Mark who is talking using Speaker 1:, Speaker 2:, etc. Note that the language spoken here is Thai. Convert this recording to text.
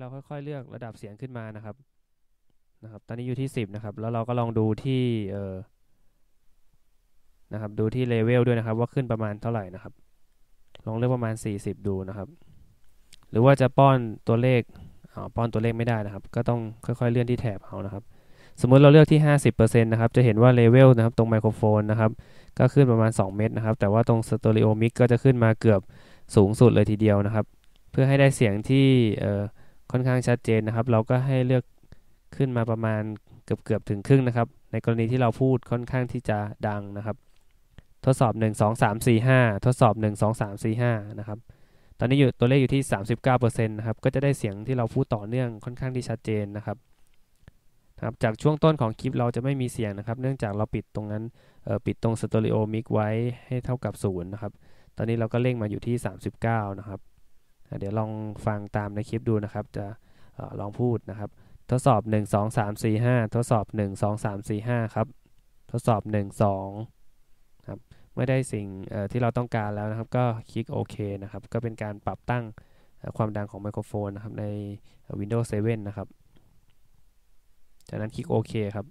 Speaker 1: เราค่อยๆเลือกระดับเสียงขึ้นมานะครับนะครับ ตอนนี้อยู่ที่ 10 นะครับ แล้วเราก็ลองดูที่เออนะครับ ดูที่เลเวลด้วยนะครับ ว่าขึ้นประมาณเท่าไหร่นะครับ ลองเลือกประมาณ 40 ดูนะครับ หรือว่าจะป้อนตัวเลขอ๋อป้อนตัวเลขไม่ได้นะครับ ก็ต้องค่อยๆเลื่อนที่แถบเอานะครับ สมมุติเราเลือกที่ 50%นะครับ จะเห็นว่าเลเวลนะครับ ตรงไมโครโฟนนะครับ ก็ขึ้นประมาณ 2 เมตรนะครับ แต่ว่าตรงสตอริโอมิกก็จะขึ้นมาเกือบสูงสุดเลยทีเดียวนะครับ เพื่อให้ได้เสียงที่เออ ค่อนข้างชัดเจนนะครับ เราก็ให้เลือกขึ้นมาประมาณเกือบเกือบถึงครึ่งนะครับ ในกรณีที่เราพูดค่อนข้างที่จะดังนะครับ ทดสอบ 1 2 3 4 5 ทดสอบ 1 2 3 4 5 นะครับ ตอนนี้อยู่ตัวเลขอยู่ที่ 39%นะครับ ก็จะได้เสียงที่เราพูดต่อเนื่องค่อนข้างที่ชัดเจนนะครับครับจากช่วงต้นของคลิปเราจะไม่มีเสียงนะครับ เนื่องจากเราปิดตรงนั้นปิดตรงสเตอริโอมิกไว้ให้เท่ากับ0นะครับ ตอนนี้เราก็เร่งมาอยู่ที่ 39 นะครับ เดี๋ยวลองฟังตามในคลิปดูนะครับ จะอลองพูดนะครับ ทดสอบ 1 2 3 4 5 ทดสอบ 1 2 3 4 5 ครับ ทดสอบ 1 2ครับเมื่อได้สิ่งที่เราต้องการแล้วนะครับ ก็คลิกโอเคนะครับ ก็เป็นการปรับตั้งความดังของไมโครโฟนนะครับใน Windows 7 นะครับ จากนั้นคลิกโอเคครับ